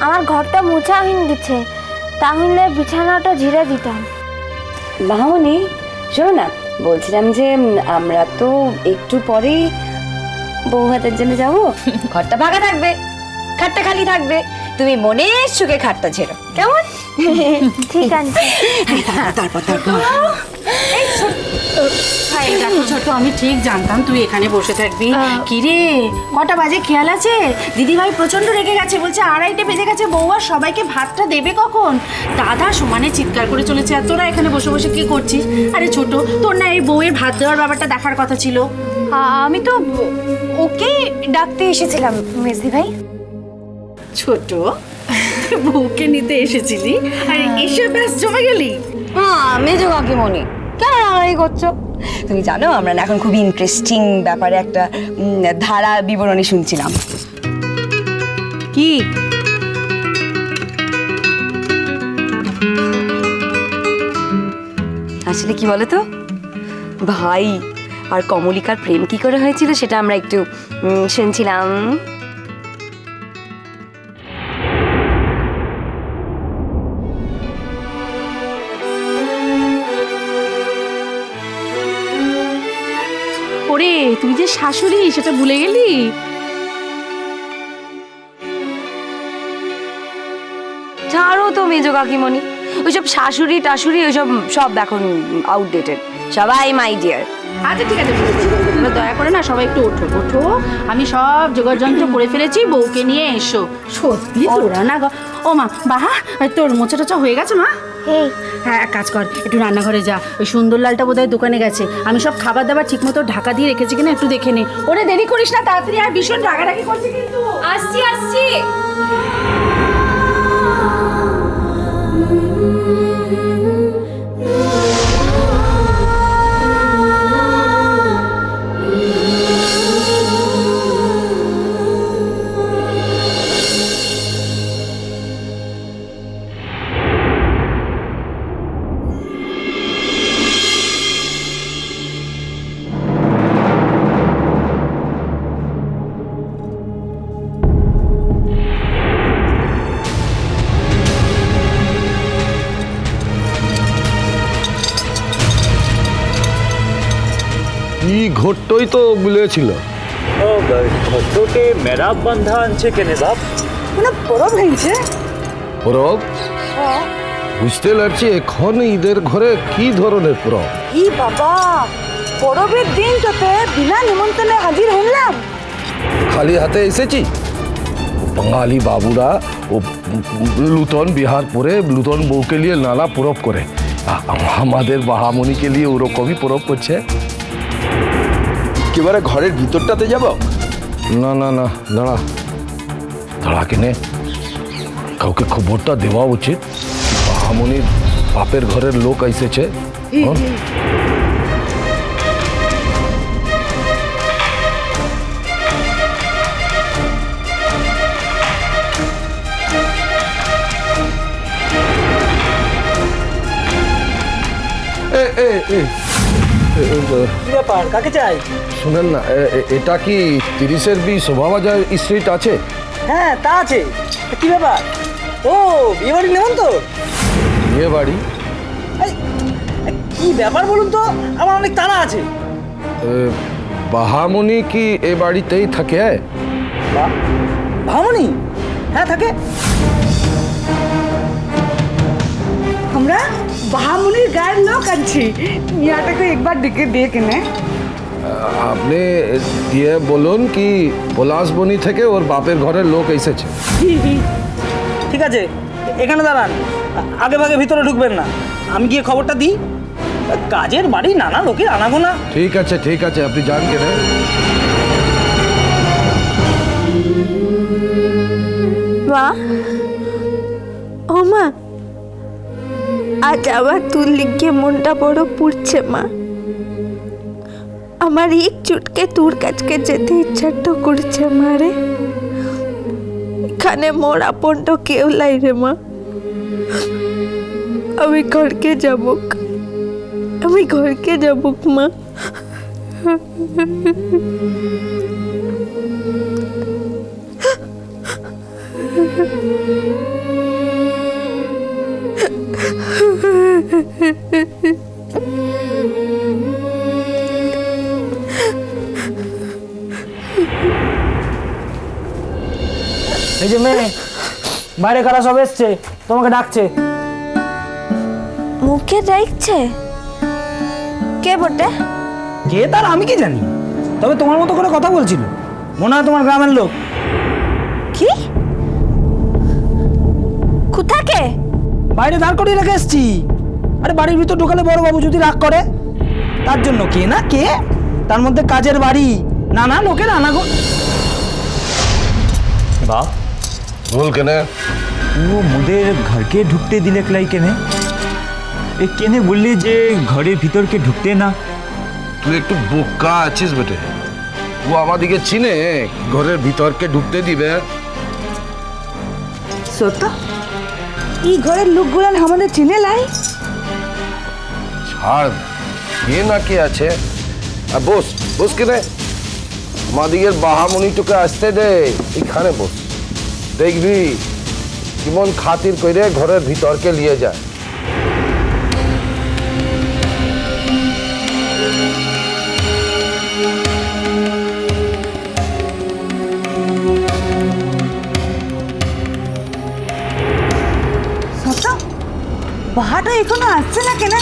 আমার ঘরটা মোছা হইন গেছে তাহলে বিছানাটা ঝিরে দিতাম। মাহমনি শোনো না বলছিলাম যে আমরা তো একটু পরেই বউ হাতের জন্য যাব। ঘরটা ফাঁকা থাকবে খাটটা খালি থাকবে তুমি মনের সুখে খাটটা ছেড়ো কেমন? ঠিক আছে। তারপর তারপর। এই দেখো ছোট আমি ঠিক জানতাম তুই এখানে বসে থাকবি। কি রে কটা বাজে খেয়াল আছে? দিদিভাই প্রচণ্ড রেগে গেছে বলছে আড়াইটে বেজে গেছে বউ আর সবাইকে ভাতটা দেবে কখন? দাদা সমানে চিৎকার করে চলেছে আর তোরা এখানে বসে বসে কি করছিস? আরে ছোট তোর না এই বউয়ের ভাত দেওয়ার ব্যাপারটা দেখার কথা ছিল। আমি তো ওকে ডাকতে এসেছিলাম মেজদি ভাই ছোট বউকে নিতে এসেছিলি? আর এসে ব্যাস জমে গেলি? মেজো কাকিমণি। কেন রাগারাগি করছ? তুমি জানো আমরা না এখন খুব ইন্টারেস্টিং ব্যাপারে একটা ধারা বিবরণী শুনছিলাম। কি? আসলে কি বলো তো ভাই আর কমলিকার প্রেম কি করে হয়েছিল সেটা আমরা একটু উম, শুনছিলাম। তুই যে শাশুড়ি, সেটা ভুলে গেলি? ছাড়ো তো মেজো কাকিমণি। ওইসব শাশুড়ি, টাশুড়ি, ওইসব সব এখন আউটডেটেড সবাই মাই ডিয়ার আচ্ছা ঠিক আছে এবার দয়া করে না সবাই একটু ওঠো ওঠো। আমি সব জোগাড় যন্ত্র করে ফেলেছি বউকে নিয়ে এসো। সত্যি? তোরা না ও মা বাহা তোর মোচা টোচা হয়ে গেছে মা? হ্যাঁ এক কাজ কর একটু রান্নাঘরে যা। ওই সুন্দরলালটা বোধহয় দোকানে গেছে। আমি সব খাবার দাবার ঠিক মতো ঢাকা দিয়ে রেখেছি কিনা একটু দেখে নে। ওরে দেরি করিস না তাড়াতাড়ি আর ভীষণ রাগারাগি করছে কিন্তু। আসছি আসছি। ই ঘট্টই তো বলেছিল। ও মেরাব বান্ধা আনছে কেনে বাপ? পরব বুঝতে পারছি এখন ঈদের ঘরে কি ধরনের পরব? ই বাবা পরবের দিন তোতে বিনা নিমন্ত্রণে হাজির হলাম খালি হাতে এসেছি। বাঙালি বাবুরা ও লুতন বিহার পরে লুতন বউকে নিয়ে নানা পরব করে। আ- আমাদের বাহামণিকে নিয়ে ওরকমই পরব করছে। একেবারে ঘরের ভিতরটাতে যাব? না না না দাঁড়া। দাঁড়া কেনে? কাউকে খবরটা দেওয়া উচিত? বাহামণির বাপের ঘরের লোক এসেছে? এ, এ, এ, এ, এ, কি ব্যাপার? কাকে চাই? শুনেন না এটা কি তিরিশের বি শোভাবাজার স্ট্রিট আছে? হ্যাঁ তা আছে। কি ব্যাপার? ও বিয়ে বাড়ি নেমন তো? বিয়ে বাড়ি? কি ব্যাপার বলুন তো? আমার অনেক তাড়া আছে। বাহামণি কি এ বাড়িতেই থাকে ভামনি হ্যাঁ থাকে। আমরা বাহামুনির গায়ের লোক আনছি। মিয়াটাকে একবার ডেকে দিয়ে কেনে। আপনি দিয়ে বলুন কি পলাশবনি থেকে ওর বাপের ঘরের লোক এসেছে। ঠিক আছে এখানে দাঁড়ান। আগে ভাগে ভিতরে ঢুকবেন না। আমি গিয়ে খবরটা দিই। কাজের বাড়ি নানা লোকের আনাগোনা। ঠিক আছে ঠিক আছে আপনি যান কেনে মা ও মা আজ আবার তোর লিগে মনটা বড় পুড়ছে মা। আমার এক চুটকে তোর কাছকে যেতে ইচ্ছাটা করছে মা রে। এখানে মোর আপনটা কেউ লাই রে মা। আমি ঘরকে যাবক। আমি ঘরকে যাবক মা। এই যে মেয়ে বাইরে কারা সব এসছে? তোমাকে ডাকছে। মুখে দেখছে? কে বটে? কে তার আমি কি জানি? তবে তোমার মতো করে কথা বলছিল। মনে হয় তোমার গ্রামের লোক। কি? কোথাকে বাইরে দাঁড় করিয়ে রেখে এসছি। আরে বাড়ির ভিতর ঢোকালে বড় বাবু যদি রাগ করে তার জন্য কে না কে? তার মধ্যে কাজের বাড়ি। নানা লোকে নানা গো বাপ बोल के ने ও মোদের ঘরকে ঢুকতে দিলে ক্লাই কেনে এ কেনে বললি যে ঘরের ভিতরকে ঢুকতে না তুই একটু বোকা আছিস বেটে ও আমাদিকে চিনে ঘরের ভিতরকে ঢুকতে দিবে সত্য এই ঘরের লোকগুলান আমাদের চিনে লাই ছাড় কে না কে আছে আর বস বস কেনে আমাদিকের বাহামণিটুকে আসতে দে এখানে বস দেখবি কেমন খাতির করে ঘরের ভিতরকে নিয়ে যায় বাহাটা এখনও আসছে না কেন?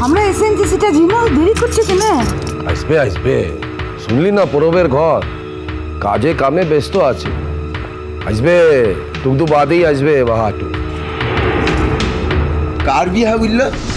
আমরা এসেছি সেটা জিমো দেরি করছে কেন? আসবে আসবে। শুনলি না পরবের ঘর। কাজে কামে ব্যস্ত আছে। আসবে টুক দু বাদেই আসবে বাহাটু কার বিয়া বলল মা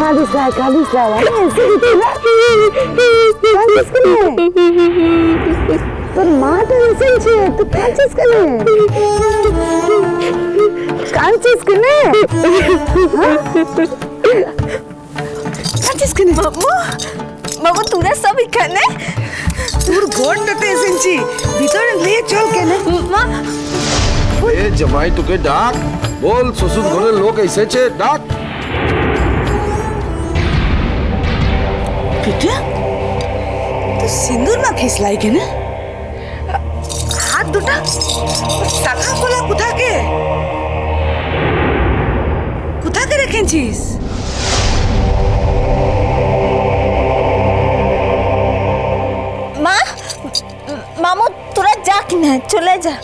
কাঁদিস না কাঁদিস না আরে এসেছি না কাঁদিস কেন তোর মাটা এসেছে তুই কাঁদছিস কেন কাঁদছিস কেন কাঁদছিস কেন বাবু বাবু তোরা সব এখানে তোর ঘরটাতে এসেছি ভিতরে নিয়ে চল কেন মা এ জামাই তোকে ডাক বল শ্বশুর ঘরের লোক এসেছে ডাক পিঠা তো সিন্দুর মাখিস লাই কেন হাত দুটা? টাকা খোলা কোথাকে? কোথাকে রেখেছিস? মা মামু তোরা যাক না চলে যা।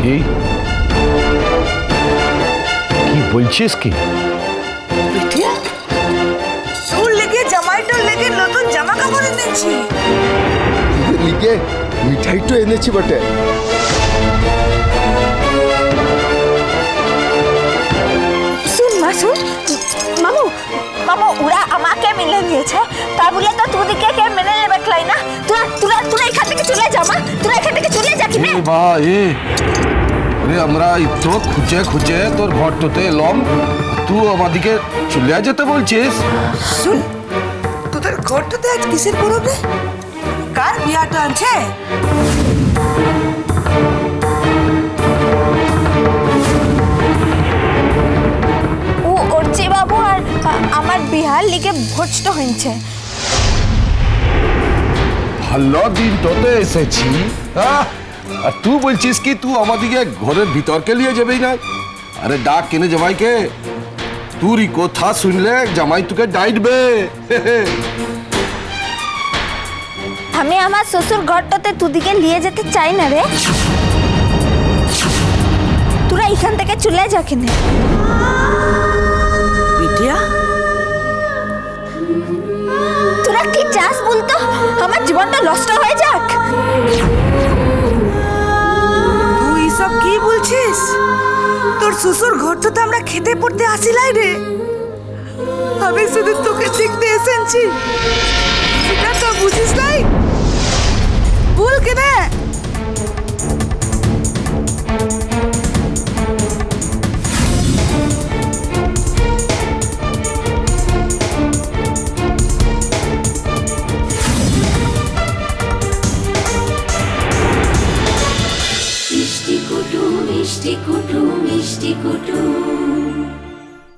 কি? কি বলছিস কি? পিঠিয়া তোর লেগে জামাইটার লেগে নতুন জামা কাপড় এনেছি। লিগে মিঠাই তো এনেছি বটে। শুন মা শুন। মামু মামু ওরা আমাকে মিলে দিয়েছে তা বলে তো তোদেরকে কে মেনে নেবে ক্লাই না তোরা তোরা তোরা এখান থেকে চলে যা মা। তোরা এখান থেকে চলে যা কি বা? এ আরে আমরা তো খুঁজে খুঁজে তোর ঘরটাতে এলাম। তুই আমাদিকে চলে যেতে বলছিস? শুন তোদের ঘরটাতে আজ কিসের পরব কার বিয়াটা আছে ও অর্চি বাবু আর আমার বিহার লিগে ভোজটা হয়েছে ভালো দিন তোতে এসেছি। হ্যাঁ? আর তুই বলছিস কি তুই আমাদিকে ঘরের ভিতরকে নিয়ে যাবেই না? আরে ডাক কেনে জামাইকে? তুই কথা শুনলে জামাই তোকে ডাইটবে। আমি আমার শ্বশুর ঘরটাতে তুদিকে নিয়ে যেতে চাই না রে। তোরা এখান থেকে চলে যা কিনে তোরা কি চাস বলতো? আমার জীবনটা নষ্ট হয়ে যাক। তুই সব কি বলছিস? তোর শ্বশুর ঘর তো আমরা খেতে পড়তে আসিলাই রে। আমি শুধু তোকে দেখতে এসেছি। সেটা তো বুঝিস নাই কেনে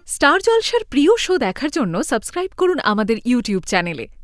স্টার জলসার প্রিয় শো দেখার জন্য সাবস্ক্রাইব করুন আমাদের ইউটিউব চ্যানেলে।